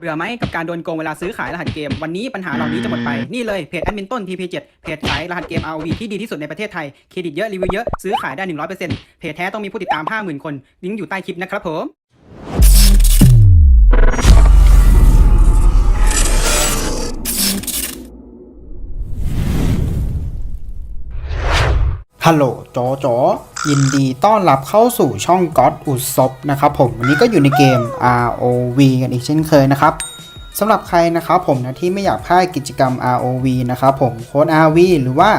เบื่อไหมกับการโดนโกงเวลาซื้อขายรหัสเกม วันนี้ปัญหาเหล่านี้จะหมดไป นี่เลยเพจแอดมินต้น TP7 เพจขายรหัสเกม ROV ที่ดีที่สุดในประเทศไทย เครดิตเยอะ รีวิวเยอะ ซื้อขายได้ 100%เพจแท้ต้องมีผู้ติดตาม 50,000 คน ลิงก์อยู่ใต้คลิปนะครับผมฮัลโหลโจโจ ยินดีต้อนรับเข้าสู่ช่องก็ d อุศบนะครับผมวันนี้ก็อยู่ในเกม ROV กันอีกเช่นเคยนะครับสำหรับใครนะครับผมนะที่ไม่อยากพลาดกิจกรรม ROV นะครับผมโค้ด RV หรือว่า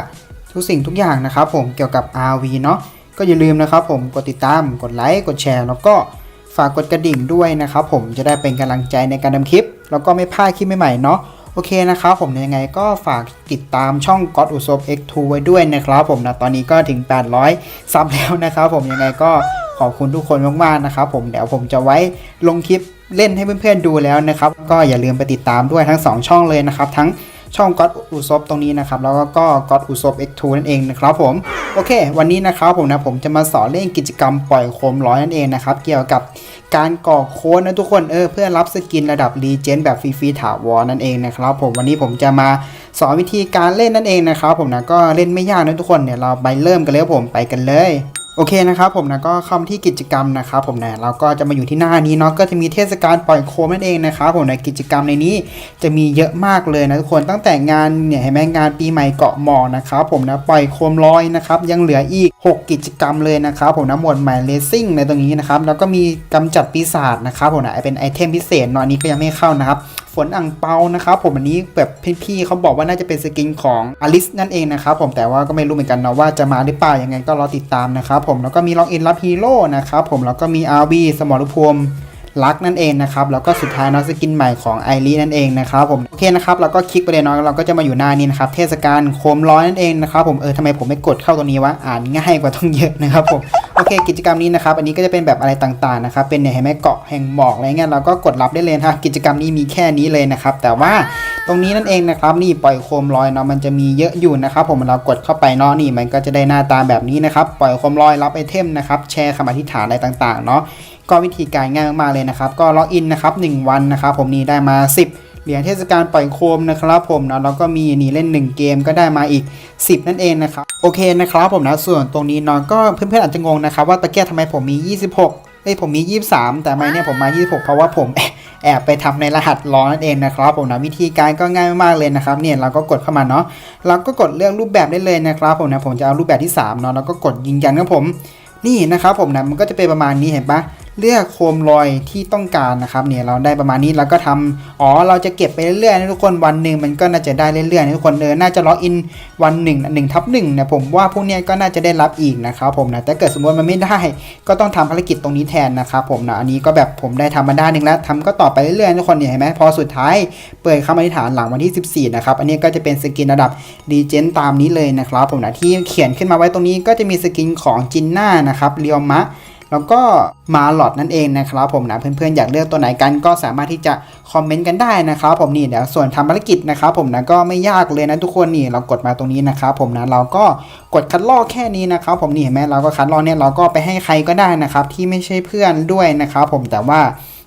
ทุกสิ่งทุกอย่างนะครับผมเกี่ยวกับ RV เนาะก็อย่าลืมนะครับผมกดติดตามกดไลค์กดแชร์ แล้วก็ฝากกดกระดิ่งด้วยนะครับผมจะได้เป็นกำลังใจในการทำคลิป แล้วก็ไม่พลาดคลิปใหม่ๆเนาะ โอเคนะครับผมยังไงก็ฝากติดตามช่อง God u s o p X2 ไว้ด้วยนะครับผมนะตอนนี้ก็ถึง 800 ซับแล้วนะครับผมยังไงก็ขอบคุณทุกคนมากๆนะครับผมเดี๋ยวผมจะไว้ลงคลิปเล่นให้เพื่อนๆดูแล้วนะครับ ก็อย่าลืมไปติดตามด้วยทั้ง 2 ช่องเลยนะครับ ทั้ง ช่อง God u s o p ตรงนี้นะครับ แล้วก็ God u s o p X2 นั่นเองนะครับผม โอเค วันนี้นะครับผมนะผมจะมาสอนเล่นกิจกรรมปล่อยโคมร้อยนั่นเองนะครับ เกี่ยวกับการกรอกโค้ดนะทุกคนเออเพื่อรับสกินระดับรีเจนแบบฟรีๆถาวรนั่นเองนะครับผมวันนี้ผมจะมาสอนวิธีการเล่นนั่นเองนะครับผมนะก็เล่นไม่ยากนะทุกคนเนี่ยเราไปเริ่มกันเลยผมไปกันเลย โอเคนะครับผมนะก็เข้ามาที่กิจกรรมนะครับผมนะเราก็จะมาอยู่ที่หน้านี้เนาะก็จะมีเทศกาลปล่อยโคมนั่นเองนะครับผมนะกิจกรรมในนี้จะมีเยอะมากเลยนะทุกคนตั้งแต่งานเนี่ยเห็นไหมงานปีใหม่เกาะหมอกนะครับผมนะปล่อยโคมลอยนะครับยังเหลืออีก 6 กิจกรรมเลยนะครับผมนะหมวดใหม่เลสซิ่งในตรงนี้นะครับแล้วก็มีกำจัดปีศาจนะครับผมนะเป็นไอเทมพิเศษเนาะอันนี้ก็ยังไม่เข้านะครับฝนอ่างเปานะครับผมอันนี้แบบพี่ๆเขาบอกว่าน่าจะเป็นสกินของอลิสนั่นเองนะครับผมแต่ว่าก็ไม่รู้เหมือนกันนะว่าจะมาหรือเปล่ายังไงก็รอติดตามนะครับผมแล้วก็มีล็อกอินรับฮีโร่นะครับผมแล้วก็มีอาร์บีสมรภูมิ ลักนั่นเองนะครับแล้วก็สุดท้ายเนาะสกินใหม่ของไอรีนั่นเองนะครับผมโอเคนะครับเราก็คลิกไปเลยเนาะเราก็จะมาอยู่หน้านี้นะครับเทศกาลโคมร้อยนั่นเองนะครับผมเออทำไมผมไม่กดเข้าตรงนี้วะอ่านง่ายกว่าต้องเยอะนะครับผมโอเคกิจกรรมนี้นะครับอันนี้ก็จะเป็นแบบอะไรต่างๆนะครับเป็นเนี่ยเห็นไหมเกาะแห่งหมอกอะไรเงี้ยเราก็กดรับได้เลยนะครับกิจกรรมนี้มีแค่นี้เลยนะครับแต่ว่าตรงนี้นั่นเองนะครับนี่ปล่อยโคมลอยเนาะมันจะมีเยอะอยู่นะครับผมเรากดเข้าไปเนาะนี่มันก็จะได้หน้าตาแบบนี้นะครับปล่อยโคมลอยรับไอเทมนะครับแชร์คำอธิษฐานอะไรต่างๆเนาะ ก็วิธีการง่ายมากๆเลยนะครับ ก็ล็อกอินนะครับ 1 วันนะครับผมนี่ได้มา 10เหรียญเทศกาลปล่อยโคมนะครับผมนะแล้วก็มีนี่เล่น 1 เกมก็ได้มาอีก 10 นั่นเองนะครับโอเคนะครับผมนะส่วนตรงนี้เนาะก็เพื่อนๆอาจจะงงนะครับว่าตะเกียบทำไมผมมี 26เอ้ยผมมี 23 แต่ทำไมเนี่ยผมมา 26 เพราะว่าผมแอบไปทำในรหัสล้อนั่นเองนะครับผมนะวิธีการก็ง่ายมากๆเลยนะครับเนี่ยเราก็กดเข้ามาเนาะเราก็กดเลือกรูปแบบได้เลยนะครับผมนะผมจะเอารูปแบบที่3เนาะแล้วก็กดยืนยันครับผมนี่นะครับผมนะมันก็จะเป็นประมาณนี้เห็นปะ เลือกโคมลอยที่ต้องการนะครับเนี่ยเราได้ประมาณนี้เราก็ทำอ๋อเราจะเก็บไปเรื่อยๆนะทุกคนวันหนึ่งมันก็น่าจะได้เรื่อยๆนะทุกคนเออน่าจะล็อกอินวันหนึ่งหนึ่งทับหนึ่งเนี่ยผมว่าพวกเนี้ยก็น่าจะได้รับอีกนะครับผมนะแต่เกิดสมมติมันไม่ได้ ก็ต้องทำภารกิจตรงนี้แทนนะครับผมนะอันนี้ก็แบบผมได้ทำมาด้านหนึ่งแล้วทำก็ต่อไปเรื่อยๆทุกคนเนี่ยเห็นไหมพอสุดท้ายเปิดคำอธิษฐานหลังวันที่ 14นะครับอันนี้ก็จะเป็นสกินระดับดีเจนตามนี้เลยนะครับผมนะที่เขียนขึ้นมาไว้ตรงนี้ก็จะมีสกินของจินน่านะครับเรียวมะ แล้วก็มาหลอดนั่นเองนะครับผมนะเพื่อนๆอยากเลือกตัวไหนกันก็สามารถที่จะคอมเมนต์กันได้นะครับผมนี่เดี๋ยวส่วนทำภารกิจนะครับผมนะก็ไม่ยากเลยนะทุกคนนี่เรากดมาตรงนี้นะครับผมนะเราก็กดคัดลอกแค่นี้นะครับผมนี่เห็นไหมเราก็คัดลอกเนี่ยเราก็ไปให้ใครก็ได้นะครับที่ไม่ใช่เพื่อนด้วยนะครับผมแต่ว่า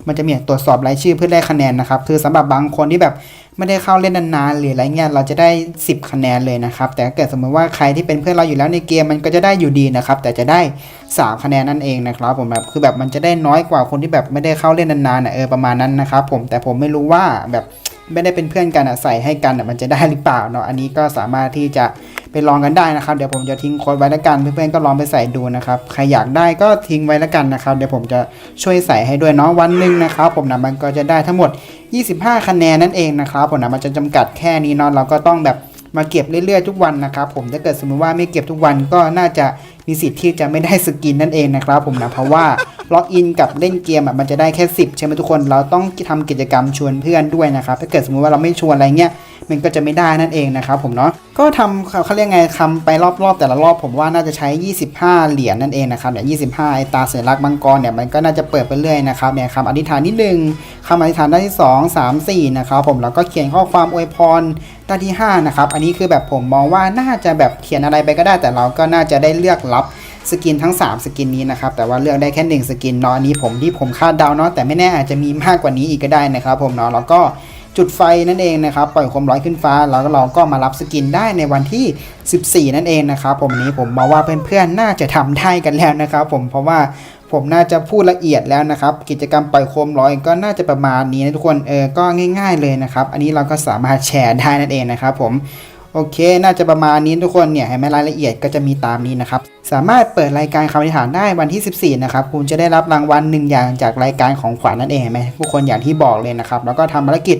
มันจะมีตรวจสอบรายชื่อเพื่อได้คะแนนนะครับ คือสำหรับบางคนที่แบบไม่ได้เข้าเล่นนานๆหรืออะไรเงี้ยเราจะได้ 10 คะแนนเลยนะครับ แต่ถ้าเกิดสมมติว่าใครที่เป็นเพื่อนเราอยู่แล้วในเกมมันก็จะได้อยู่ดีนะครับ แต่จะได้ 3 คะแนนนั่นเองนะครับ ผมแบบคือแบบมันจะได้น้อยกว่าคนที่แบบไม่ได้เข้าเล่นนานๆนะเออประมาณนั้นนะครับผมแต่ผมไม่รู้ว่าแบบ ไม่ได้เป็นเพื่อนกันอะใส่ให้กันอะมันจะได้หรือเปล่าเนาะอันนี้ก็สามารถที่จะไปลองกันได้นะครับ เดี๋ยวผมจะทิ้งโค้ดไว้แล้วกันเพื่อนๆก็ลองไปใส่ดูนะครับใครอยากได้ก็ทิ้งไว้แล้วกันนะครับ เดี๋ยวผมจะช่วยใส่ให้ด้วยเนาะวันหนึ่งนะครับ ผมนะมันก็จะได้ทั้งหมด 25 คะแนนนั่นเองนะครับผมนะมันจะจำกัดแค่นี้เนาะเราก็ต้องแบบมาเก็บเรื่อยๆทุกวันนะครับผมถ้าเกิดสมมติว่าไม่เก็บทุกวันก็น่าจะ มีสิทธิ์ที่จะไม่ได้สกินนั่นเองนะครับผมนะเพราะว่าล็อกอินกับเล่นเกมอะมันจะได้แค่ 10 ใช่ไหมทุกคน เราต้องทำกิจกรรมชวนเพื่อนด้วยนะครับ ถ้าเกิดสมมติว่าเราไม่ชวนอะไรเงี้ย มันก็จะไม่ได้นั่นเองนะครับผมเนาะก็ทำเขาเรียกไงทำไปรอบๆแต่ละรอบผมว่าน่าจะใช้ 25 เหรียญนั่นเองนะครับเนี่ย25ไอตาสัญลักษณ์มังกรเนี่ยมันก็น่าจะเปิดไปเรื่อยนะครับเนี่ยคำอธิษฐานที่หนึ่งคำอธิษฐานด้านที่ 2 3 4นะครับผมแล้วก็เขียนข้อความอวยพรด้านที่5นะครับอันนี้คือแบบผมมองว่าน่าจะแบบเขียนอะไรไปก็ได้ แต่เราก็น่าจะได้เลือกรับสกินทั้ง 3 สกินนี้นะครับ แต่ว่าเลือกได้แค่ 1 สกินเนาะอันนี้ผมที่ผมคาดเดาเนาะแต่ไม่แน่อาจจะมีมากกว่านี้อีกก็ได้นะครับผมเนาะแล้วก็ จุดไฟนั่นเองนะครับปล่อยความร้อนขึ้นฟ้า แล้วเราก็มารับสกินได้ในวันที่ 14 นั่นเองนะครับผมนี้ผมมาว่าเพื่อนๆน่าจะทำได้กันแล้วนะครับ ผมเพราะว่าผมน่าจะพูดละเอียดแล้วนะครับ กิจกรรมปล่อยโคมลอยก็น่าจะประมาณนี้นะทุกคนเออก็ง่าย ๆเลยนะครับ อันนี้เราก็สามารถแชร์ได้นั่นเองนะครับผม โอเค น่าจะประมาณนี้ทุกคนเนี่ยเห็นไหมรายละเอียดก็จะมีตามนี้นะครับ สามารถเปิดรายการคำอธิษฐานได้วันที่ 14 นะครับ คุณจะได้รับรางวัลหนึ่งอย่างจากรายการของขวัญนั่นเองเห็นไหมทุกคนอย่างที่บอกเลยนะครับ แล้วก็ทำภารกิจ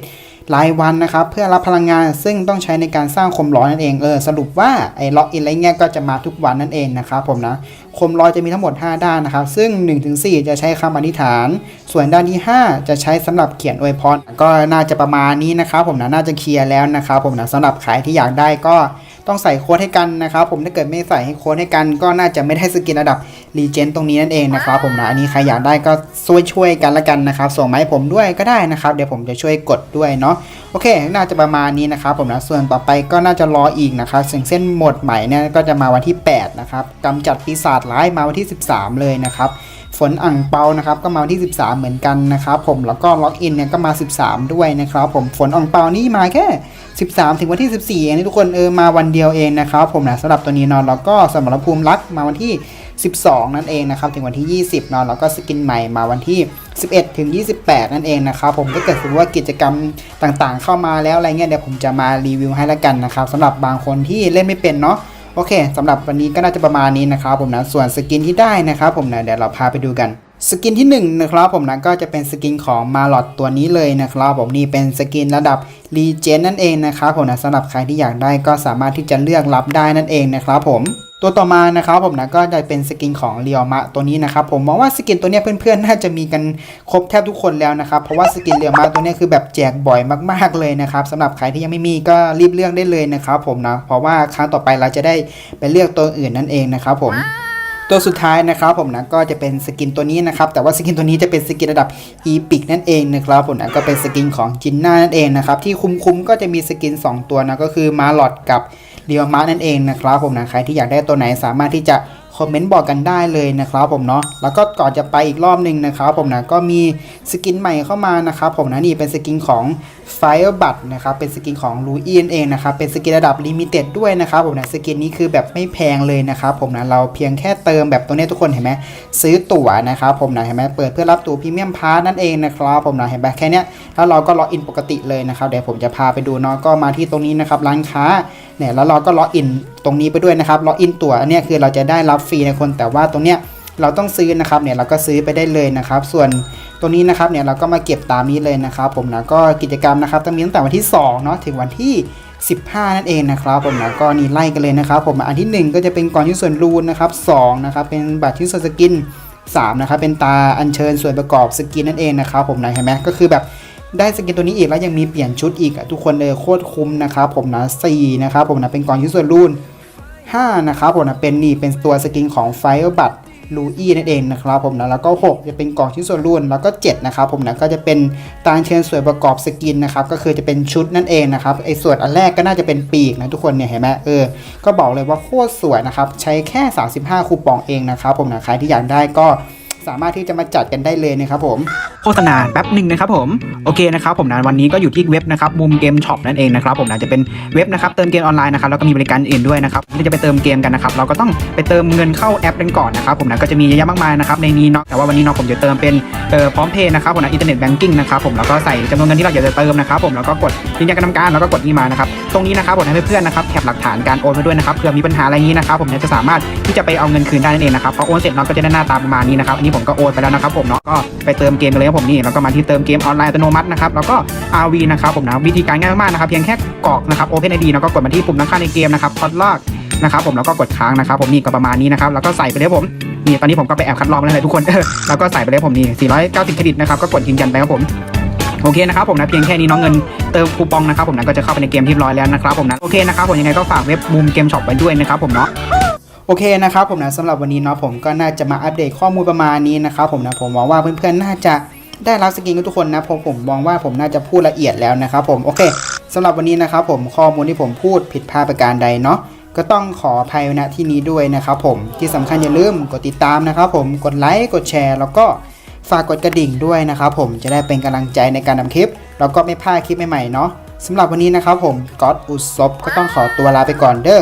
รายวันนะครับ เพื่อรับพลังงานซึ่งต้องใช้ในการสร้างคมร้อนนั่นเองเออสรุปว่าไอ้ล็อกอินอะไรเงี้ยก็จะมาทุกวันนั่นเองนะครับผมนะคมร้อยจะมีทั้งหมด 5 ด้านนะครับ ซึ่ง 1-4 จะใช้คำอธิษฐาน ส่วนด้านที่ 5 จะใช้สำหรับเขียนอวยพรก็น่าจะประมาณนี้นะครับผมนะน่าจะเคลียร์แล้วนะครับผมนะสำหรับขายที่อยากได้ก็ ต้องใส่โค้ดให้กันนะครับผมถ้าเกิดไม่ใส่ให้โค้ดให้กันก็น่าจะไม่ได้สกินระดับรีเจนตรงนี้นั่นเองนะครับผมนะอันนี้ใครอยากได้ก็ช่วยช่วยๆกันละกันนะครับส่งมาให้ผมด้วยก็ได้นะครับ เดี๋ยวผมจะช่วยกดด้วยเนาะโอเค น่าจะประมาณนี้นะครับผมนะส่วนต่อไปก็น่าจะรออีกนะครับซึ่งเส้นหมดใหม่เนี่ยก็จะมาวันที่ 8 นะครับกำจัดปีศาจร้ายมาวันที่ 13 เลยนะครับ ฝนอ่างเปานะครับก็มาวันที่ 13 เหมือนกันนะครับผมแล้วก็ล็อกอินเนี่ยก็มา 13 ด้วยนะครับผมฝนอ่างเปานี่มาแค่ 13 ถึงวันที่ 14เองนี่ทุกคนเออมาวันเดียวเองนะครับผมนะสำหรับตัวนี้นอนแล้วก็สมรภูมิรักมาวันที่ 12 นั่นเองนะครับถึงวันที่ 20นอนแล้วก็สกินใหม่มาวันที่ 11 ถึง 28 นั่นเองนะครับผมถ้าเกิดสมมติว่ากิจกรรมต่างๆ เข้ามาแล้วอะไรเงี้ยเดี๋ยวผมจะมารีวิวให้ละกันนะครับสำหรับบางคนที่เล่นไม่เป็นเนาะ โอเคสำหรับวันนี้ก็น่าจะประมาณนี้นะครับผมนะส่วนสกินที่ได้นะครับผมนะเดี๋ยวเราพาไปดูกันสกินที่1นงนะครับผมนะก็จะเป็นสกินของมาลอดตัวนี้เลยนะครับผมนี่เป็นสกินระดับรีเจนนั่นเองนะครับผมนะสำหรับใครที่อยากได้ก็สามารถที่จะเลือกรับได้นั่นเองนะครับผม ตัวต่อมานะครับผมนะก็จะเป็นสกินของเรียวมะตัวนี้นะครับผมมองว่าสกินตัวนี้เพื่อนๆน่าจะมีกันครบแทบทุกคนแล้วนะครับเพราะว่าสกินเรียวมะตัวนี้คือแบบแจกบ่อยมากๆเลยนะครับสำหรับใครที่ยังไม่มีก็รีบเลือกได้เลยนะครับผมนะเพราะว่าครั้งต่อไปเราจะได้ไปเลือกตัวอื่นนั่นเองนะครับผมตัวสุดท้ายนะครับผมนะก็จะเป็นสกินตัวนี้นะครับแต่ว่าสกินตัวนี้จะเป็นสกินระดับอีพิกนั่นเองนะครับผมนะก็เป็นสกินของจินน่านั่นเองนะครับที่คุ้มๆก็จะมีสกิน 2 ตัวนะก็คือมาลอดกับ เดียวมานั่นเองนะครับผมนะใครที่อยากได้ตัวไหนสามารถที่จะคอมเมนต์บอกกันได้เลยนะครับผมเนาะแล้วก็ก่อนจะไปอีกรอบหนึ่งนะครับผมนะก็มีสกินใหม่เข้ามานะครับผมนะนี่เป็นสกินของ Fire b u t นะครับเป็นสกินของลูอี้นั่นเองนะครับเป็นสกินระดับลิมิเต็ดด้วยนะครับผมนะสกินนี้คือแบบไม่แพงเลยนะครับผมนะเราเพียงแค่เติมแบบตัวนี้ทุกคนเห็นไหมซื้อตั๋วนะครับผมนะเห็นไหมเปิดเพื่อรับตั๋วพรีเมียมพาร์นั่นเองนะครับผมนะเห็นไหมแค่นี้แล้วเราก็ล็อกอินปกติเลยนะครับเดี๋ยวผมจะพาไปดูเนาะก็มาที่ตรงนี้นะครับร้านค้า เนี่ยแล้วเราก็ล็อกอินตรงนี้ไปด้วยนะครับล็อกอินตั๋วอันนี้คือเราจะได้รับฟรีนะคนแต่ว่าตรงเนี้ยเราต้องซื้อนะครับเนี่ยเราก็ซื้อไปได้เลยนะครับ ส่วนตรงนี้นะครับเนี่ยเราก็มาเก็บตามนี้เลยนะครับ ผมนะก็กิจกรรมนะครับต้งมีตั้งแต่วันที่2เนาะถึงวันที่ 15 นั่นเองนะครับ ผมนะก็นี่ไล่กันเลยนะครับ ผมอันที่ 1 ก็จะเป็นกล่องชิ้นส่วนรูนนะครับ2นะครับเป็นบัตรชิ้นส่วนสกิน3นะครับเป็นตาอัญเชิญส่วนประกอบสกินนั่นเองนะครับ ผมนะเห็นไหมก็คือแบบ ได้สกินตัวนี้อีกแล้วยังมีเปลี่ยนชุดอีกทุกคนเลยโคตรคุ้มนะครับผมนะ4นะครับผมนะเป็นกล่องชิ้นส่วนรูน5นะครับผมนะเป็นนี่เป็นตัวสกินของ Fire b u t ลูอี้นั่นเองนะครับผมนะแล้วก็ 6 จะเป็นกล่องชิ้นส่วนรุ่น แล้วก็ 7 นะครับผมนะก็จะเป็นตางเชิญส่วนประกอบสกินนะครับก็คือจะเป็นชุดนั่นเองนะครับไอ้ส่วนอันแรกก็น่าจะเป็นปีกนะทุกคนเนี่ยเห็นไหมเออก็บอกเลยว่าโคตรสวยนะครับใช้แค่ 35 คูปองเองนะครับผมนะใครที่อยากได้ก็ สามารถที่จะมาจัดกันได้เลยนะครับผม โฆษณาแป๊บหนึ่งนะครับผม โอเคนะครับผมนะวันนี้ก็อยู่ที่เว็บนะครับมุมเกมช็อปนั่นเองนะครับผมนะจะเป็นเว็บนะครับเติมเกมออนไลน์นะครับแล้วก็มีบริการอื่นด้วยนะครับที่จะไปเติมเกมกันนะครับเราก็ต้องไปเติมเงินเข้าแอปกันก่อนนะครับผมนะก็จะมีเยอะแยะมากมายนะครับในนี้เนาะแต่ว่าวันนี้เนาะผมจะเติมเป็นเอ่อพร้อมเพย์นะครับผมนะอินเทอร์เน็ตแบงกิ้งนะครับผมแล้วก็ใส่จำนวนเงินที่เราอยากจะเติมนะครับผมแล้วก็กดยืนยันการทำการแล้วก็กดนี่มานะครับตรงนี้นะครับผมให้เพื่อนๆนะครับแคปหลักฐานการโอนมาด้วยนะครับเผื่อมีปัญหาอะไรนี้นะครับผมจะสามารถที่จะไปเอาเงินคืนได้นั่นเองนะครับพอโอนเสร็จเนาะก็จะได้หน้าตาประมาณนี้นะครับอันนี้ผมก็โอนไปแล้วนะครับผมเนาะก็ไปเติมเกมกันเลยครับผมนี่แล้วก็มาที่เติมเกมออนไลน์อัตโนมัตินะครับแล้วก็ RV นะครับผมนะวิธีการง่ายมากๆนะครับเพียงแค่กรอกนะครับ Open ID แล้วก็กดมาที่ปุ่มด้านข้างในเกมนะครับคอดลอกนะครับผมแล้วก็กดค้างนะครับผมนี่ก็ประมาณนี้นะครับแล้วก็ใส่ไปเลยครับผมนี่ตอนนี้ผมก็ไปแอบคัดลอกมาแล้วเลยทุกคนแล้วก็ใส่ไปเลยครับผมนี่490เครดิตนะครับก็กดยืนยันไปครับผมโอเคนะครับผมนะเพียงแค่นี้น้องเงินเติมคูปองนะครับผมนะก็จะเข้าไปในเกมที่ร้อยแล้วนะครับผมนะโอเคนะครับผมยังไงก็ฝากเว็บมุมเกมช็อปไว้ด้วยนะครับผมเนาะ โอเคนะครับผมนะสำหรับวันนี้เนาะผมก็น่าจะมาอัปเดตข้อมูลประมาณนี้นะครับผมนะผมหวังว่าเพื่อนๆน่าจะได้รับสกินกันทุกคนนะผมผมมองว่าผมน่าจะพูดละเอียดแล้วนะครับผมโอเคสำหรับวันนี้นะครับผมข้อมูลที่ผมพูดผิดพลาดประการใดเนาะก็ต้องขออภัยณที่นี้ด้วยนะครับผมที่สำคัญอย่าลืมกดติดตามนะครับผมกดไลค์กดแชร์ แล้วก็ฝากกดกระดิ่งด้วยนะครับผมจะได้เป็นกำลังใจในการทำคลิป แล้วก็ไม่พลาดคลิปใหม่ๆเนาะสำหรับวันนี้นะครับผมก๊อตอุศบก็ต้องขอตัวลาไปก่อนเด้อ